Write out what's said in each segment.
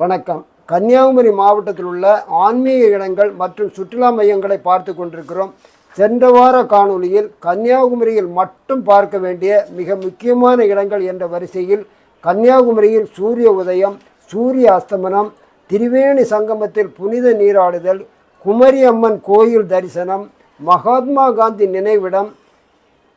வணக்கம். கன்னியாகுமரி மாவட்டத்தில் உள்ள ஆன்மீக இடங்கள் மற்றும் சுற்றுலா மையங்களை பார்த்து கொண்டிருக்கிறோம். சென்ற வார காணொளியில் கன்னியாகுமரியில் மட்டும் பார்க்க வேண்டிய மிக முக்கியமான இடங்கள் என்ற வரிசையில் கன்னியாகுமரியில் சூரிய உதயம் சூரிய அஸ்தமனம் திரிவேணி சங்கமத்தில் புனித நீராடுதல் குமரி அம்மன் கோயில் தரிசனம் மகாத்மா காந்தி நினைவிடம்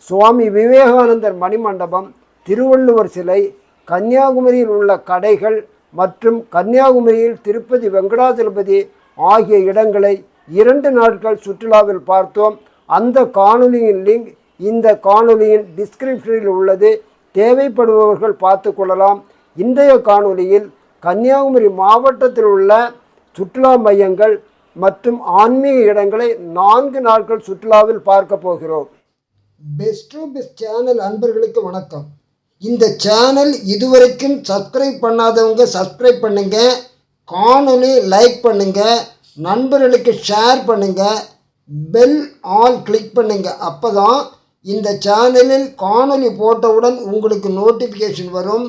சுவாமி விவேகானந்தர் மணிமண்டபம் திருவள்ளுவர் சிலை கன்னியாகுமரியில் உள்ள கடைகள் மற்றும் கன்னியாகுமரியில் திருப்பதி வெங்கடாச்சலபதி ஆகிய இடங்களை இரண்டு நாட்கள் சுற்றுலாவில் பார்த்தோம். அந்த காணொலியின் லிங்க் இந்த காணொலியின் டிஸ்கிரிப்ஷனில் உள்ளது. தேவைப்படுபவர்கள் பார்த்து கொள்ளலாம். இன்றைய காணொலியில் கன்னியாகுமரி மாவட்டத்தில் உள்ள சுற்றுலா மையங்கள் மற்றும் ஆன்மீக இடங்களை நான்கு நாட்கள் சுற்றுலாவில் பார்க்க போகிறோம். பெஸ்ட் டு பெஸ்ட் சேனல் அன்பர்களுக்கு வணக்கம். இந்த சேனல் இதுவரைக்கும் சப்ஸ்கிரைப் பண்ணாதவங்க சப்ஸ்கிரைப் பண்ணுங்க. காணொலி லைக் பண்ணுங்க. நண்பர்களுக்கு ஷேர் பண்ணுங்க. பெல் ஆல் கிளிக் பண்ணுங்க. அப்பதான் இந்த சேனலில் காணொலி போட்டவுடன் உங்களுக்கு நோட்டிஃபிகேஷன் வரும்.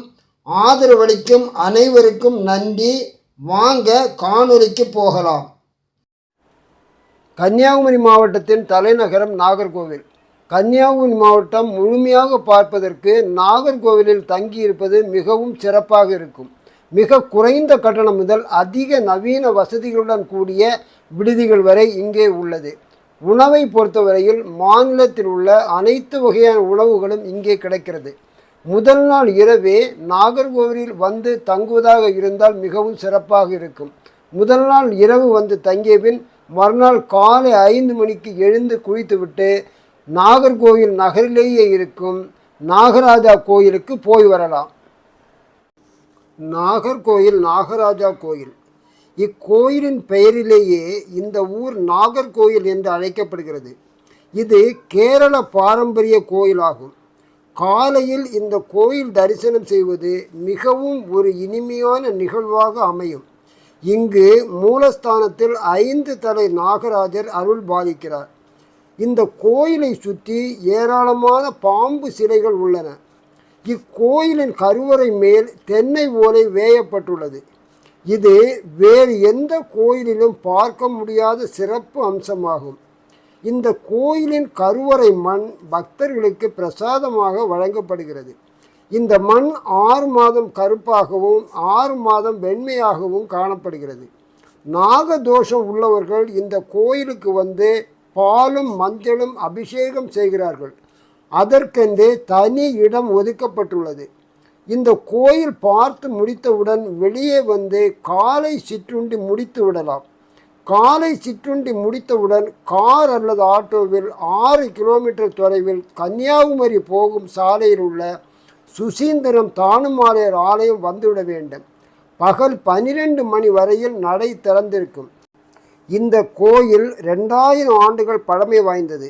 ஆதரவளிக்கும் அனைவருக்கும் நன்றி. வாங்க காணொலிக்கு போகலாம். கன்னியாகுமரி மாவட்டத்தின் தலைநகரம் நாகர்கோவில். கன்னியாகுமரி மாவட்டம் முழுமையாக பார்ப்பதற்கு நாகர்கோவிலில் தங்கியிருப்பது மிகவும் சிறப்பாக இருக்கும். மிக குறைந்த கட்டணம் முதல் அதிக நவீன வசதிகளுடன் கூடிய விடுதிகள் வரை இங்கே உள்ளது. உணவை பொறுத்தவரையில் மாநிலத்தில் உள்ள அனைத்து வகையான உணவுகளும் இங்கே கிடைக்கிறது. முதல் நாள் இரவே நாகர்கோவிலில் வந்து தங்குவதாக இருந்தால் மிகவும் சிறப்பாக இருக்கும். முதல் நாள் இரவு வந்து தங்கிய பின் மறுநாள் காலை ஐந்து மணிக்கு எழுந்து குளித்துவிட்டு நாகர்கோவில் நகரிலேயே இருக்கும் நாகராஜா கோயிலுக்கு போய் வரலாம். நாகர்கோயில் நாகராஜா கோயில். இக்கோயிலின் பெயரிலேயே இந்த ஊர் நாகர்கோயில் என்று அழைக்கப்படுகிறது. இது கேரள பாரம்பரிய கோயிலாகும். காலையில் இந்த கோயில் தரிசனம் செய்வது மிகவும் ஒரு இனிமையான நிகழ்வாக அமையும். இங்கு மூலஸ்தானத்தில் ஐந்து தலை நாகராஜர் அருள் பாதிக்கிறார் இந்த கோயிலை சுற்றி ஏராளமான பாம்பு சிலைகள் உள்ளன. இக்கோயிலின் கருவறை மேல் தென்னை ஓலை வேயப்பட்டுள்ளது. இது வேறு எந்த கோயிலிலும் பார்க்க முடியாத சிறப்பு அம்சமாகும். இந்த கோயிலின் கருவறை மண் பக்தர்களுக்கு பிரசாதமாக வழங்கப்படுகிறது. இந்த மண் ஆறு மாதம் கருப்பாகவும் ஆறு மாதம் வெண்மையாகவும் காணப்படுகிறது. நாகதோஷம் உள்ளவர்கள் இந்த கோயிலுக்கு வந்து பாலும் மஞ்சளும் அபிஷேகம் செய்கிறார்கள். அதற்கென்றே தனி இடம் ஒதுக்கப்பட்டுள்ளது. இந்த கோயில் பார்த்து முடித்தவுடன் வெளியே வந்து காலை சிற்றுண்டி முடித்து விடலாம். காலை சிற்றுண்டி முடித்தவுடன் கார் அல்லது ஆட்டோவில் ஆறு கிலோமீட்டர் தொலைவில் கன்னியாகுமரி போகும் சாலையில் உள்ள சுசீந்திரம் தானுமாலையர் ஆலயம் வந்துவிட வேண்டும். பகல் பனிரெண்டு மணி வரையில் நடை திறந்திருக்கும். இந்த கோயில் ரெண்டாயிரம் ஆண்டுகள் பழமை வாய்ந்தது.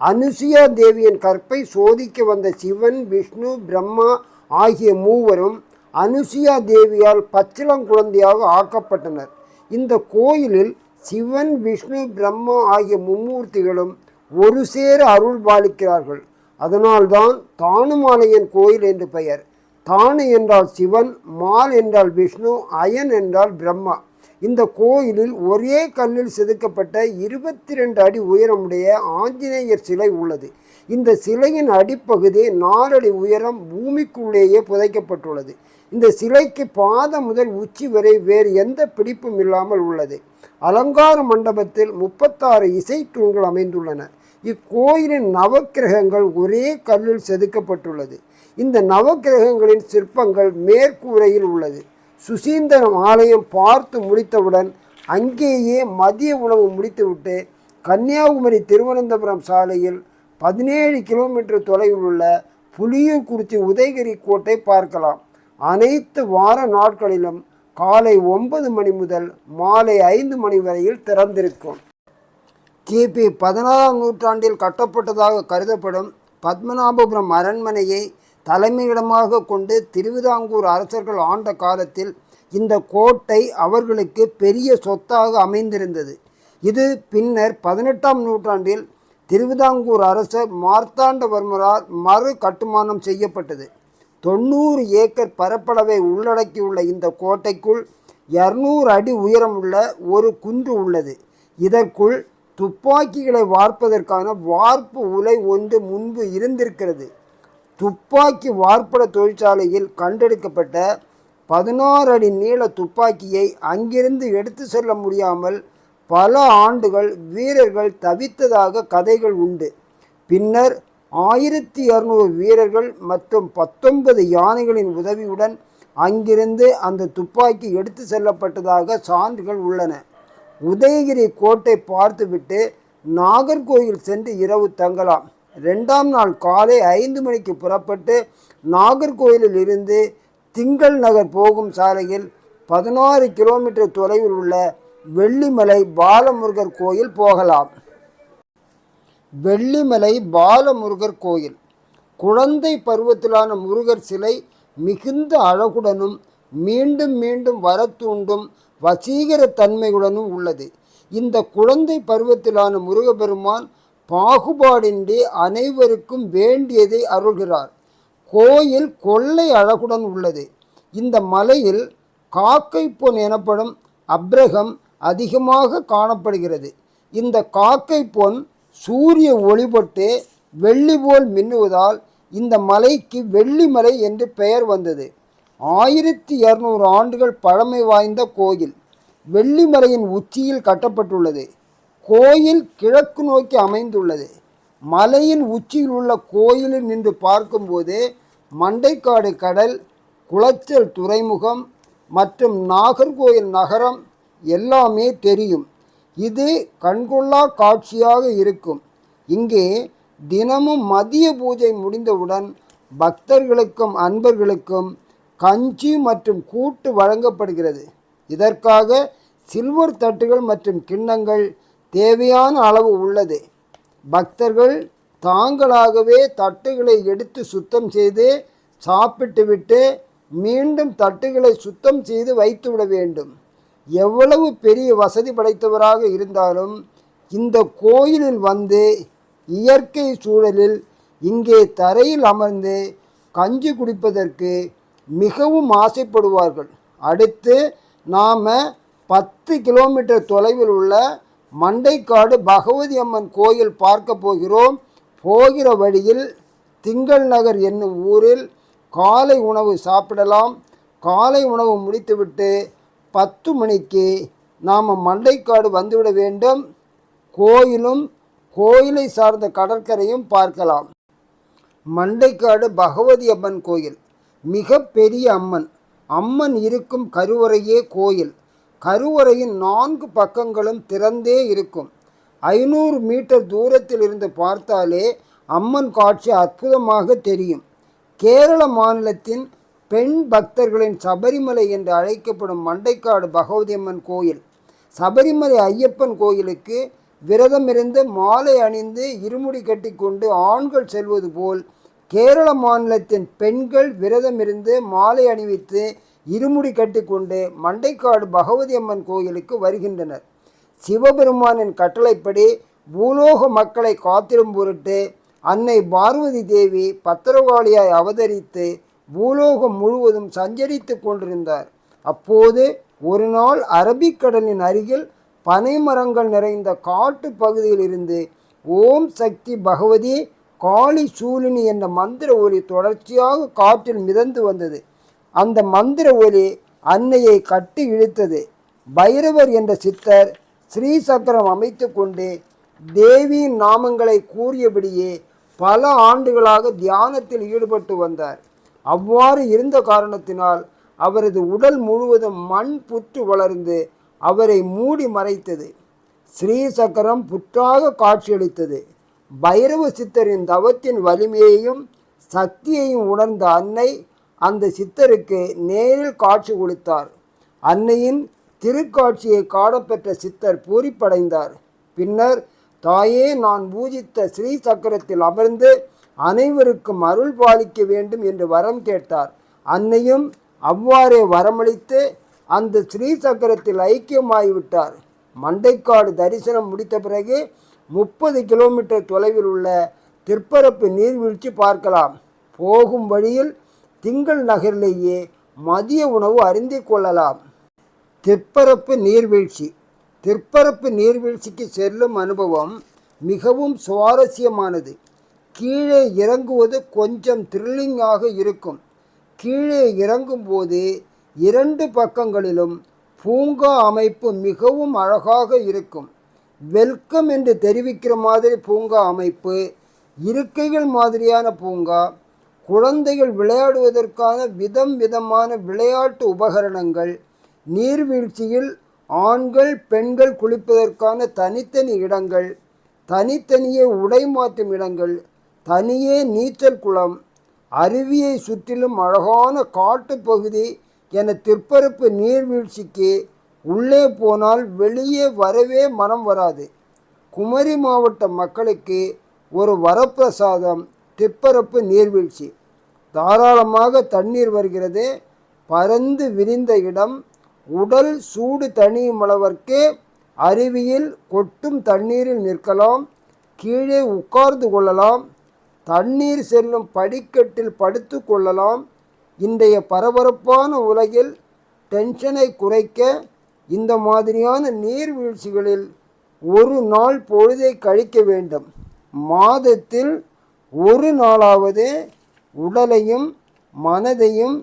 அனுசுயா தேவியின் கற்பை சோதிக்க வந்த சிவன் விஷ்ணு பிரம்மா ஆகிய மூவரும் அனுசுயா தேவியால் பச்சிளங்குழந்தையாக ஆக்கப்பட்டனர். இந்த கோயிலில் சிவன் விஷ்ணு பிரம்மா ஆகிய மும்மூர்த்திகளும் ஒரு சேர அருள் பாலிக்கிறார்கள். அதனால்தான் தானுமாலையன் கோயில் என்று பெயர். தானு என்றால் சிவன் மால் என்றால் விஷ்ணு அயன் என்றால் பிரம்மா. இந்த கோயிலில் ஒரே கல்லில் செதுக்கப்பட்ட இருபத்தி ரெண்டு அடி உயரமுடைய ஆஞ்சநேயர் சிலை உள்ளது. இந்த சிலையின் அடிப்பகுதி நாலடி உயரம் பூமிக்குள்ளேயே புதைக்கப்பட்டுள்ளது. இந்த சிலைக்கு பாதம் முதல் உச்சி வரை வேறு எந்த பிடிப்பும் இல்லாமல் உள்ளது. அலங்கார மண்டபத்தில் முப்பத்தாறு இசைத்தூண்கள் அமைந்துள்ளன. இக்கோயிலின் நவக்கிரகங்கள் ஒரே கல்லில் செதுக்கப்பட்டுள்ளது. இந்த நவக்கிரகங்களின் சிற்பங்கள் மேற்கூரையில் உள்ளது. சுசீந்திரம் ஆலயம் பார்த்து முடித்தவுடன் அங்கேயே மதிய உணவு முடித்துவிட்டு கன்னியாகுமரி திருவனந்தபுரம் சாலையில் பதினேழு கிலோமீட்டர் தொலைவில் உள்ள புலியூர்குறிச்சி உதயகிரி கோட்டை பார்க்கலாம். அனைத்து வார நாட்களிலும் காலை ஒன்பது மணி முதல் மாலை ஐந்து மணி வரையில் திறந்திருக்கும். கிபி பதினாறாம் நூற்றாண்டில் கட்டப்பட்டதாக கருதப்படும் பத்மநாபபுரம் அரண்மனையை தலைமையிடமாக கொண்டு திருவிதாங்கூர் அரசர்கள் ஆண்ட காலத்தில் இந்த கோட்டை அவர்களுக்கு பெரிய சொத்தாக அமைந்திருந்தது. இது பின்னர் பதினெட்டாம் நூற்றாண்டில் திருவிதாங்கூர் அரசர் மார்த்தாண்டவர்மரால் மறு கட்டுமானம் செய்யப்பட்டது. தொண்ணூறு ஏக்கர் பரப்பளவை உள்ளடக்கியுள்ள இந்த கோட்டைக்குள் இரநூறு அடி உயரமுள்ள ஒரு குன்று உள்ளது. இதற்குள் துப்பாக்கிகளை வார்ப்பதற்கான வார்ப்பு உலை ஒன்று முன்பு இருந்திருக்கிறது. துப்பாக்கி வார்ப்பட தொழிற்சாலையில் கண்டெடுக்கப்பட்ட பதினாறு அடி நீள துப்பாக்கியை அங்கிருந்து எடுத்து செல்ல முடியாமல் பல ஆண்டுகள் வீரர்கள் தவித்ததாக கதைகள் உண்டு. பின்னர் ஆயிரத்தி இரநூறு வீரர்கள் மற்றும் பத்தொன்பது யானைகளின் உதவியுடன் அங்கிருந்து அந்த துப்பாக்கி எடுத்து செல்லப்பட்டதாக சான்றுகள் உள்ளன. உதயகிரி கோட்டை பார்த்துவிட்டு நாகர்கோயில் சென்று இரவு தங்கலாம். ரெண்டாம் நாள் காலை ஐந்து மணிக்கு புறப்பட்டு நாகர்கோயிலில் இருந்து திங்கள் நகர் போகும் சாலையில் பதினாறு கிலோமீட்டர் தொலைவில் உள்ள வெள்ளிமலை பாலமுருகர் கோயில் போகலாம். வெள்ளிமலை பாலமுருகர் கோயில். குழந்தை பருவத்திலான முருகர் சிலை மிகுந்த அழகுடனும் மீண்டும் மீண்டும் வரத்தூண்டும் வசீகர தன்மையுடனும் உள்ளது. இந்த குழந்தை பருவத்திலான முருகப்பெருமான் பாகுபாடின்றி அனைவருக்கும் வேண்டியதை அருள்கிறார். கோயில் கொள்ளை அழகுடன் உள்ளது. இந்த மலையில் காக்கை பொன் எனப்படும் அப்ரகம் அதிகமாக காணப்படுகிறது. இந்த காக்கை பொன் சூரிய ஒளிபட்டு வெள்ளி போல் மின்னுவதால் இந்த மலைக்கு வெள்ளிமலை என்று பெயர் வந்தது. ஆயிரத்தி இரநூறு ஆண்டுகள் பழமை வாய்ந்த கோயில். வெள்ளிமலையின் உச்சியில் கட்டப்பட்டுள்ளது. கோயில் கிழக்கு நோக்கி அமைந்துள்ளது. மலையின் உச்சியில் உள்ள கோயிலில் நின்று பார்க்கும்போது மண்டைக்காடு கடல் குளச்சல் துறைமுகம் மற்றும் நாகர்கோயில் நகரம் எல்லாமே தெரியும். இது கண்கொள்ளா காட்சியாக இருக்கும். இங்கே தினமும் மதிய பூஜை முடிந்தவுடன் பக்தர்களுக்கும் அன்பர்களுக்கும் கஞ்சி மற்றும் கூட்டு வழங்கப்படுகிறது. இதற்காக சில்வர் தட்டுகள் மற்றும் கிண்ணங்கள் தேவையான அளவு உள்ளது. பக்தர்கள் தாங்களாகவே தட்டுகளை எடுத்து சுத்தம் செய்து சாப்பிட்டுவிட்டு மீண்டும் தட்டுகளை சுத்தம் செய்து வைத்துவிட வேண்டும். எவ்வளவு பெரிய வசதி படைத்தவராக இருந்தாலும் இந்த கோயிலில் வந்து இயற்கை சூழலில் இங்கே தரையில் அமர்ந்து கஞ்சி குடிப்பதற்கு மிகவும் ஆசைப்படுவார்கள். அடுத்து நாம் பத்து கிலோமீட்டர் தொலைவில் உள்ள மண்டைக்காடு பகவதி அம்மன் கோயில் பார்க்க போகிறோம். போகிற வழியில் திங்கள் நகர் என்னும் ஊரில் காலை உணவு சாப்பிடலாம். காலை உணவு முடித்துவிட்டு பத்து மணிக்கு நாம் மண்டைக்காடு வந்துவிட வேண்டும். கோயிலும் கோயிலை சார்ந்த கடற்கரையும் பார்க்கலாம். மண்டைக்காடு பகவதி அம்மன் கோயில். மிக பெரிய அம்மன். அம்மன் இருக்கும் கருவறையே கோயில். கருவறையின் நான்கு பக்கங்களும் திறந்தே இருக்கும். ஐநூறு மீட்டர் தூரத்தில் இருந்து பார்த்தாலே அம்மன் காட்சி அற்புதமாக தெரியும். கேரள மாநிலத்தின் பெண் பக்தர்களின் சபரிமலை என்று அழைக்கப்படும் மண்டைக்காடு பகவதி அம்மன் கோயில் சபரிமலை ஐயப்பன் கோயிலுக்கு விரதமிருந்து மாலை அணிந்து இருமுடி கட்டிக்கொண்டு ஆண்கள் செல்வது போல் கேரள மாநிலத்தின் பெண்கள் விரதமிருந்து மாலை அணிவித்து இருமுடி கட்டிக்கொண்டு மண்டைக்காடு பகவதி அம்மன் கோயிலுக்கு வருகின்றனர். சிவபெருமானின் கட்டளைப்படி பூலோக மக்களை காத்திரும் பொருட்டு அன்னை பார்வதி தேவி பத்திரவாளியாய் அவதரித்து பூலோகம் முழுவதும் சஞ்சரித்து கொண்டிருந்தார். அப்போது ஒரு நாள் அரபிக்கடலின் அருகில் பனைமரங்கள் நிறைந்த காட்டு பகுதியில் இருந்து ஓம் சக்தி பகவதி காளி சூலினி என்ற மந்திர ஒலி தொடர்ச்சியாக காற்றில் மிதந்து வந்தது. அந்த மந்திர ஒலி அன்னையை கட்டி இழுத்தது. பைரவர் என்ற சித்தர் ஸ்ரீ சக்கரம் அமைத்து கொண்டு தேவியின் நாமங்களை கூறியபடியே பல ஆண்டுகளாக தியானத்தில் ஈடுபட்டு வந்தார். அவ்வாறு இருந்த காரணத்தினால் அவரது உடல் முழுவதும் மண் புற்று வளர்ந்து அவரை மூடி மறைத்தது. ஸ்ரீ சக்கரம் புற்றாக காட்சியளித்தது. பைரவ சித்தரின் தவத்தின் வலிமையையும் சக்தியையும் உணர்ந்த அன்னை அந்த சித்தருக்கு நேரில் காட்சி கொடுத்தார். அன்னையின் திருக்காட்சியை காணப்பெற்ற சித்தர் பூரிப்படைந்தார். பின்னர் தாயே நான் பூஜித்த ஸ்ரீ சக்கரத்தில் அமர்ந்து அனைவருக்கும் அருள் பாலிக்க வேண்டும் என்று வரம் கேட்டார். அன்னையும் அவ்வாறே வரமளித்து அந்த ஸ்ரீ சக்கரத்தில் ஐக்கியமாகிவிட்டார் மண்டைக்காடு தரிசனம் முடித்த பிறகு முப்பது கிலோமீட்டர் தொலைவில் உள்ள திருப்பரப்பு நீர்வீழ்ச்சி பார்க்கலாம். போகும் வழியில் திங்கள் நகரிலேயே மதிய உணவு அருந்தி கொள்ளலாம். திற்பரப்பு நீர்வீழ்ச்சி. திற்பரப்பு நீர்வீழ்ச்சிக்கு செல்லும் அனுபவம் மிகவும் சுவாரஸ்யமானது. கீழே இறங்குவது கொஞ்சம் த்ரில்லிங்காக இருக்கும். கீழே இறங்கும்போது இரண்டு பக்கங்களிலும் பூங்கா அமைப்பு மிகவும் அழகாக இருக்கும். வெல்கம் என்று தெரிவிக்கிற மாதிரி பூங்கா அமைப்பு இருக்கைகள் மாதிரியான பூங்கா குழந்தைகள் விளையாடுவதற்கான விதம் விதமான விளையாட்டு உபகரணங்கள் நீர்வீழ்ச்சியில் ஆண்கள் பெண்கள் குளிப்பதற்கான தனித்தனி இடங்கள் தனித்தனியே உடை மாற்றும் இடங்கள் தனியே நீச்சல் குளம் அருவியை சுற்றிலும் அழகான காட்டுப்பகுதி என திற்பரப்பு நீர்வீழ்ச்சிக்கு உள்ளே போனால் வெளியே வரவே மனம் வராது. குமரி மாவட்ட மக்களுக்கு ஒரு வரப்பிரசாதம் திப்பரப்பு நீர்வீழ்ச்சி. தாராளமாக தண்ணீர் வருகிறது. பரந்து விரிந்த இடம். உடல் சூடு தணியும் அளவிற்கு அருவியில் கொட்டும் தண்ணீரில் நிற்கலாம். கீழே உட்கார்ந்து கொள்ளலாம். தண்ணீர் செல்லும் படிக்கட்டில் படுத்து கொள்ளலாம். இன்றைய பரபரப்பான உலகில் டென்ஷனை குறைக்க இந்த மாதிரியான நீர்வீழ்ச்சிகளில் ஒரு நாள் பொழுதை கழிக்க வேண்டும். மாதத்தில் ஒரு நாளாவது உடலையும் மனதையும்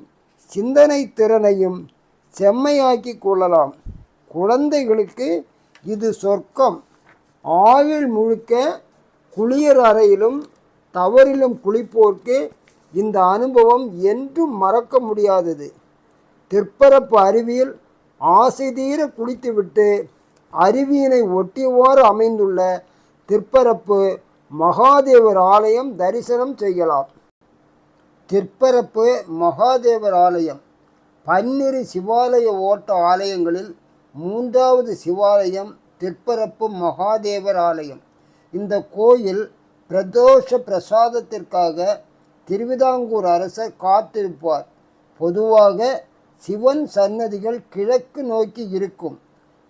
சிந்தனை திறனையும் செம்மையாக்கி கொள்ளலாம். குழந்தைகளுக்கு இது சொர்க்கம். ஆயுள் முழுக்க குளியர் அறையிலும் தவறிலும் குளிப்போர்க்கு இந்த அனுபவம் என்றும் மறக்க முடியாதது. திற்பரப்பு அருவியில் ஆசை தீர குளித்துவிட்டு அருவியினை ஒட்டியவாறு அமைந்துள்ள திற்பரப்பு மகாதேவர் ஆலயம் தரிசனம் செய்யலாம். திற்பரப்பு மகாதேவர் ஆலயம் பன்னிரு சிவாலய ஓட்ட ஆலயங்களில் மூன்றாவது சிவாலயம் திற்பரப்பு மகாதேவர் ஆலயம் இந்த கோயில் பிரதோஷ பிரசாதத்திற்காக திருவிதாங்கூர் அரசர் காத்திருப்பார். பொதுவாக சிவன் சன்னதிகள் கிழக்கு நோக்கி இருக்கும்.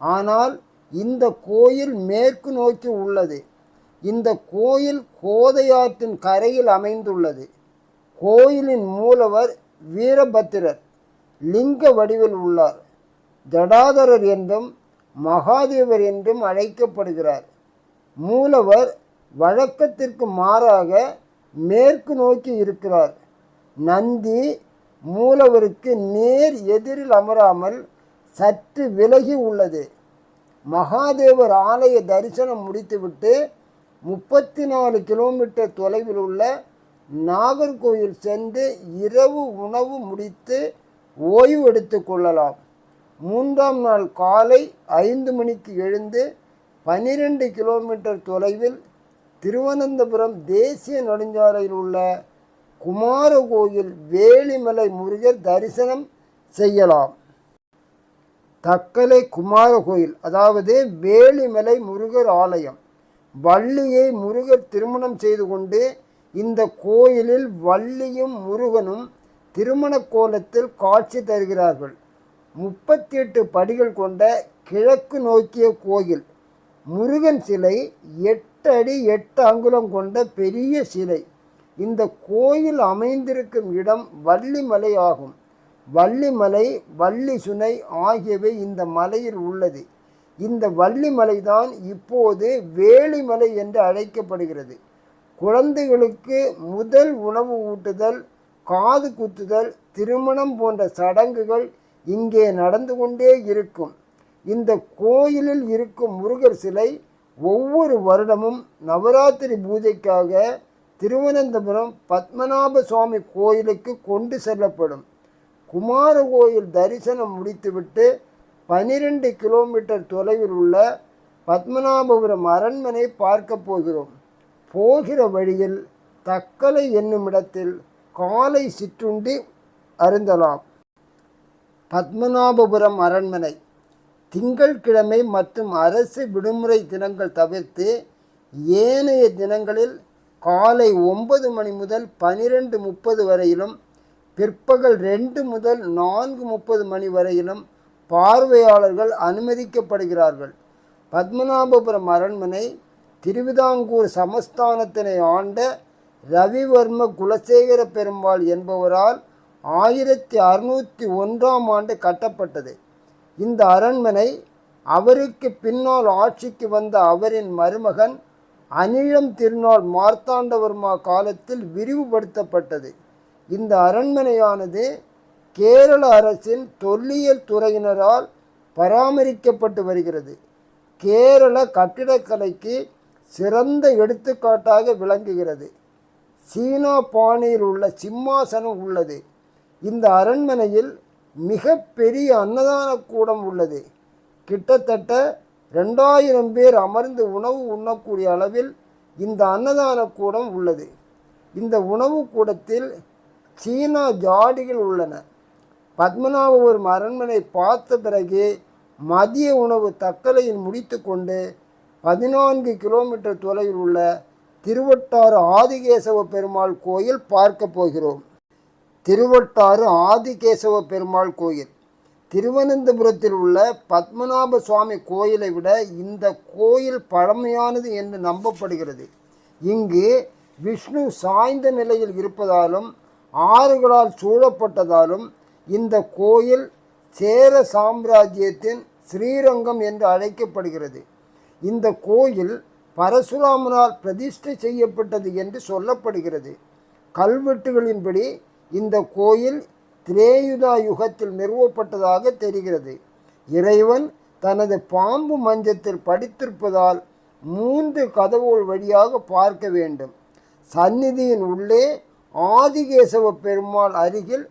ஆனால் இந்த கோயில் மேற்கு நோக்கி உள்ளது. இந்த கோயில் கோதையாற்றின் கரையில் அமைந்துள்ளது. கோயிலின் மூலவர் வீரபத்திரர் லிங்க வடிவில் உள்ளார். ஜடாதரர் என்றும் மகாதேவர் என்றும் அழைக்கப்படுகிறார். மூலவர் வழக்கத்திற்கு மாறாக மேற்கு நோக்கி இருக்கிறார். நந்தி மூலவருக்கு நேர் எதிரில் அமராமல் சற்று விலகி உள்ளது. மகாதேவர் ஆலய தரிசனம் முடித்துவிட்டு முப்பத்தி நாலு கிலோமீட்டர் தொலைவில் உள்ள நாகர்கோயில் சென்று இரவு உணவு முடித்து ஓய்வு எடுத்து கொள்ளலாம். மூன்றாம் நாள் காலை ஐந்து மணிக்கு எழுந்து பனிரெண்டு கிலோமீட்டர் தொலைவில் திருவனந்தபுரம் தேசிய நெடுஞ்சாலையில் உள்ள குமாரகோயில் வேலிமலை முருகர் தரிசனம் செய்யலாம். தக்கலை குமார கோயில் அதாவது வேலிமலை முருகர் ஆலயம். வள்ளியை முருகர் திருமணம் செய்து கொண்டு இந்த கோயிலில் வள்ளியும் முருகனும் திருமண கோலத்தில் காட்சி தருகிறார்கள். முப்பத்தி எட்டு படிகள் கொண்ட கிழக்கு நோக்கிய கோயில். முருகன் சிலை எட்டு அடி எட்டு அங்குலம் கொண்ட பெரிய சிலை. இந்த கோயில் அமைந்திருக்கும் இடம் வள்ளிமலை ஆகும். வள்ளிமலை வள்ளி சுனை ஆகியவை இந்த மலையில் உள்ளது. இந்த வள்ளிமலை தான் இப்போது வேலிமலை என்று அழைக்கப்படுகிறது. குழந்தைகளுக்கு முதல் உணவு ஊட்டுதல் காது குத்துதல் திருமணம் போன்ற சடங்குகள் இங்கே நடந்து கொண்டே இருக்கும். இந்த கோயிலில் இருக்கும் முருகர் சிலை ஒவ்வொரு வருடமும் நவராத்திரி பூஜைக்காக திருவனந்தபுரம் பத்மநாப சுவாமி கோயிலுக்கு கொண்டு செல்லப்படும். குமார கோயில் தரிசனம் முடித்துவிட்டு பனிரெண்டு கிலோமீட்டர் தொலைவில் உள்ள பத்மநாபபுரம் அரண்மனை பார்க்க போகிறோம். போகிற வழியில் தக்கலை என்னும் இடத்தில் காலை சிற்றுண்டி அருந்தலாம். பத்மநாபபுரம் அரண்மனை. திங்கட்கிழமை மற்றும் அரசு விடுமுறை தினங்கள் தவிர்த்து ஏனைய தினங்களில் காலை ஒன்பது மணி முதல் பனிரெண்டு முப்பது வரையிலும் பிற்பகல் ரெண்டு முதல் நான்கு முப்பது மணி வரையிலும் பார்வையாளர்கள் அனுமதிக்கப்படுகிறார்கள். பத்மநாபபுரம் அரண்மனை திருவிதாங்கூர் சமஸ்தானத்தினை ஆண்ட ரவிவர்ம குலசேகர பெருமாள் என்பவரால் ஆயிரத்தி அறுநூற்றி ஒன்றாம் ஆண்டு கட்டப்பட்டது. இந்த அரண்மனை அவருக்கு பின்னால் ஆட்சிக்கு வந்த அவரின் மருமகன் அனிழம் திருநாள் மார்த்தாண்டவர்மா காலத்தில் விரிவுபடுத்தப்பட்டது. இந்த அரண்மனையானது கேரள அரசின் தொல்லியல் துறையினரால் பராமரிக்கப்பட்டு வருகிறது. கேரள கட்டிடக்கலைக்கு சிறந்த எடுத்துக்காட்டாக விளங்குகிறது. சீனா பாணியில் உள்ள சிம்மாசனம் உள்ளது. இந்த அரண்மனையில் மிக பெரிய அன்னதான கூடம் உள்ளது. கிட்டத்தட்ட ரெண்டாயிரம் பேர் அமர்ந்து உணவு உண்ணக்கூடிய அளவில் இந்த அன்னதான கூடம் உள்ளது. இந்த உணவு கூடத்தில் சீனா ஜாடிகள் உள்ளன. பத்மநாபபுரம் அரண்மனை பார்த்த பிறகு மதிய உணவு தக்கலையில் முடித்துக்கொண்டு பதினான்கு கிலோமீட்டர் தொலைவில் உள்ள திருவட்டாறு ஆதிகேசவ பெருமாள் கோயில் பார்க்க போகிறோம். திருவட்டாறு ஆதிகேசவ பெருமாள் கோயில். திருவனந்தபுரத்தில் உள்ள பத்மநாப சுவாமி கோயிலை விட இந்த கோயில் பழமையானது என்று நம்பப்படுகிறது. இங்கு விஷ்ணு சாய்ந்த நிலையில் இருப்பதாலும் ஆறுகளால் சூழப்பட்டதாலும் இந்த கோயில் சேர சாம்ராஜ்யத்தின் ஸ்ரீரங்கம் என்று அழைக்கப்படுகிறது. இந்த கோயில் பரசுராமனால் பிரதிஷ்டை செய்யப்பட்டது என்று சொல்லப்படுகிறது. கல்வெட்டுகளின்படி இந்த கோயில் திரேயுதா யுகத்தில் நிறுவப்பட்டதாக தெரிகிறது. இறைவன் தனது பாம்பு மஞ்சத்தில் படித்திருப்பதால் மூன்று கதவுகள் வழியாக பார்க்க வேண்டும். சந்நிதியின் உள்ளே ஆதிகேசவ பெருமாள் அருகில்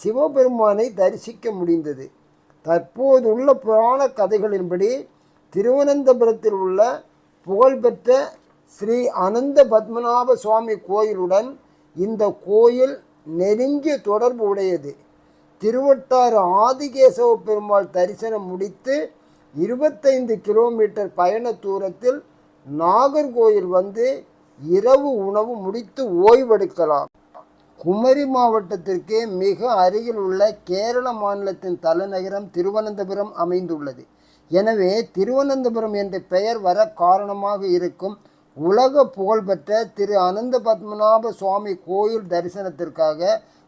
சிவபெருமானை தரிசிக்க முடிந்தது. தற்போதுள்ள புராண கதைகளின்படி திருவனந்தபுரத்தில் உள்ள புகழ்பெற்ற ஸ்ரீ அனந்த பத்மநாப சுவாமி கோயிலுடன் இந்த கோயில் நெருங்கிய தொடர்பு உடையது. திருவட்டாறு ஆதிகேசவ பெருமாள் தரிசனம் முடித்து இருபத்தைந்து கிலோமீட்டர் பயண தூரத்தில் நாகர்கோயில் வந்து இரவு உணவு முடித்து ஓய்வெடுக்கலாம். குமரி மாவட்டத்திற்கு மிக அருகில் உள்ள கேரள மாநிலத்தின் தலைநகரம் திருவனந்தபுரம் அமைந்துள்ளது. எனவே திருவனந்தபுரம் என்ற பெயர் வர காரணமாக இருக்கும் உலக புகழ்பெற்ற திரு அனந்த பத்மநாப சுவாமி கோயில் தரிசனத்திற்காக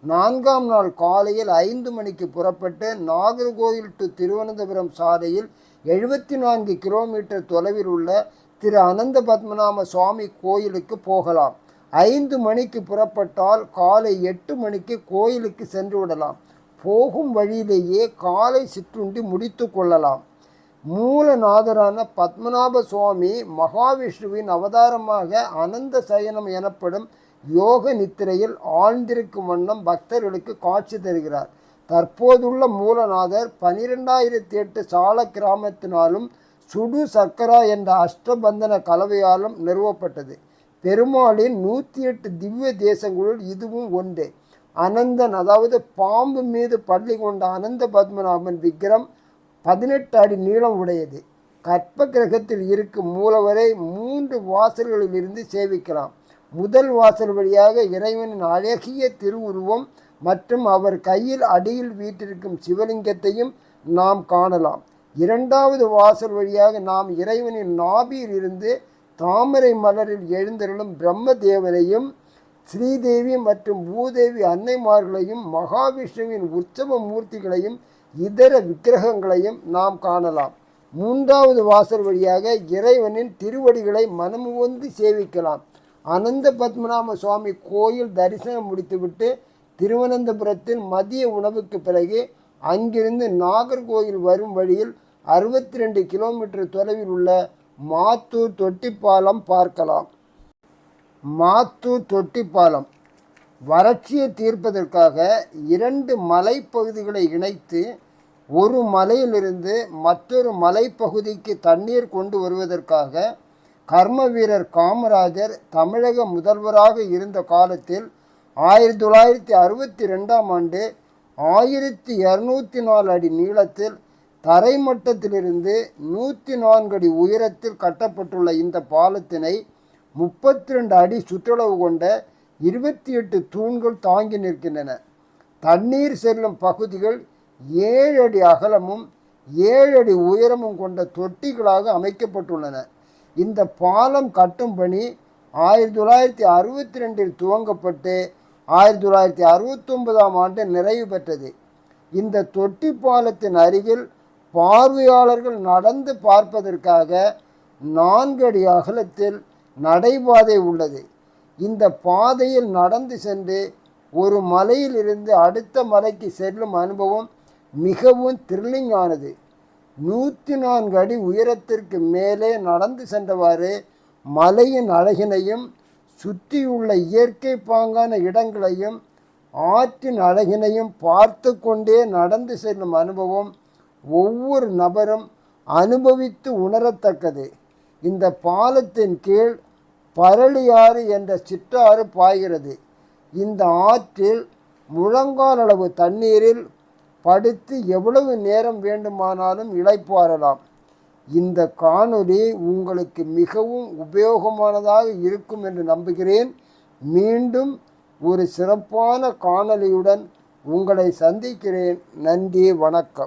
நான்காம் நாள் காலையில் ஐந்து மணிக்கு புறப்பட்டு நாகர்கோயில் டு திருவனந்தபுரம் சாலையில் எழுபத்தி நான்கு கிலோமீட்டர் தொலைவில் உள்ள திரு அனந்த பத்மநாப சுவாமி கோயிலுக்கு போகலாம். ஐந்து மணிக்கு புறப்பட்டால் காலை எட்டு மணிக்கு கோயிலுக்கு சென்று விடலாம். போகும் வழியிலேயே காலை சிற்றுண்டி முடித்து கொள்ளலாம். மூலநாதரான பத்மநாப சுவாமி மகாவிஷ்ணுவின் அவதாரமாக அனந்த சயனம் எனப்படும் யோக நித்திரையில் ஆழ்ந்திருக்கும் வண்ணம் பக்தர்களுக்கு காட்சி தருகிறார். தற்போதுள்ள மூலநாதர் பனிரெண்டாயிரத்தி எட்டு சால கிராமத்தினாலும் சுடு சர்க்கரா என்ற அஷ்டபந்தன கலவையாலும் நிறுவப்பட்டது. பெருமாளின் நூற்றி எட்டு திவ்ய தேசங்களுள் இதுவும் ஒன்று. அனந்தன் அதாவது பாம்பு மீது பள்ளி கொண்ட அனந்த பத்மநாபன் விக்கிரம் பதினெட்டு அடி நீளம் உடையது. கற்ப கிரகத்தில் இருக்கும் மூலவரை மூன்று வாசல்களில் இருந்து சேவிக்கலாம். முதல் வாசல் வழியாக இறைவனின் அழகிய திருவுருவம் மற்றும் அவர் கையில் அடியில் வீட்டிருக்கும் சிவலிங்கத்தையும் நாம் காணலாம். இரண்டாவது வாசல் வழியாக நாம் இறைவனின் நாபியில் இருந்து தாமரை மலரில் எழுந்தருளும் பிரம்மதேவனையும் ஸ்ரீதேவி மற்றும் பூதேவி அன்னைமார்களையும் மகாவிஷ்ணுவின் உற்சவ மூர்த்திகளையும் இதர விக்கிரகங்களையும் நாம் காணலாம். மூன்றாவது வாசல் வழியாக இறைவனின் திருவடிகளை மனமுவந்து சேவிக்கலாம். அனந்த பத்மநாப சுவாமி கோயில் தரிசனம் முடித்துவிட்டு திருவனந்தபுரத்தில் மதிய உணவுக்கு பிறகு அங்கிருந்து நாகர்கோயில் வரும் வழியில் அறுபத்தி ரெண்டு கிலோமீட்டர் தொலைவில் உள்ள மாத்தூர் தொட்டிப்பாலம் பார்க்கலாம். மாத்தூர் தொட்டிப்பாலம். வறட்சியை தீர்ப்பதற்காக இரண்டு மலைப்பகுதிகளை இணைத்து ஒரு மலையிலிருந்து மற்றொரு மலைப்பகுதிக்கு தண்ணீர் கொண்டு வருவதற்காக கர்ம வீரர் காமராஜர் தமிழக முதல்வராக இருந்த காலத்தில் ஆயிரத்தி தொள்ளாயிரத்தி அறுபத்தி ரெண்டாம் ஆண்டு ஆயிரத்தி இரநூத்தி நாலு அடி நீளத்தில் தரைமட்டத்திலிருந்து நூற்றி நான்கு அடி உயரத்தில் கட்டப்பட்டுள்ள இந்த பாலத்தினை முப்பத்தி ரெண்டு அடி சுற்றளவு கொண்ட இருபத்தி எட்டு தூண்கள் தாங்கி நிற்கின்றன. தண்ணீர் செல்லும் பகுதிகள் ஏழு அடி அகலமும் ஏழு அடி உயரமும் கொண்ட தொட்டிகளாக அமைக்கப்பட்டுள்ளன. இந்த பாலம் கட்டும் பணி ஆயிரத்தி தொள்ளாயிரத்தி அறுபத்தி ரெண்டில் துவங்கப்பட்டு ஆயிரத்தி தொள்ளாயிரத்தி அறுபத்தொன்பதாம் ஆண்டு நிறைவு பெற்றது. இந்த தொட்டி பாலத்தின் அருகில் பார்வையாளர்கள் நடந்து பார்ப்பதற்காக நான்கு அடி அகலத்தில் நடைபாதை உள்ளது. இந்த பாதையில் நடந்து சென்று ஒரு மலையிலிருந்து அடுத்த மலைக்கு செல்லும் அனுபவம் மிகவும் த்ரில்லிங் ஆனது நூற்றி நான்கு அடி உயரத்திற்கு மேலே நடந்து சென்றவாறு மலையின் அழகினையும் சுற்றியுள்ள இயற்கை பாங்கான இடங்களையும் ஆற்றின் அழகினையும் பார்த்து கொண்டே நடந்து செல்லும் அனுபவம் ஒவ்வொரு நபரும் அனுபவித்து உணரத்தக்கது. இந்த பாலத்தின் கீழ் பரளியாறு என்ற சிற்றாறு பாய்கிறது. இந்த ஆற்றில் முழங்கால் அளவு தண்ணீரில் படுத்து எவ்வளவு நேரம் வேண்டுமானாலும் இழைப்பாரலாம் இந்த காணொளி உங்களுக்கு மிகவும் உபயோகமானதாக இருக்கும் என்று நம்புகிறேன். மீண்டும் ஒரு சிறப்பான காணொளியுடன் உங்களை சந்திக்கிறேன். நன்றி வணக்கம்.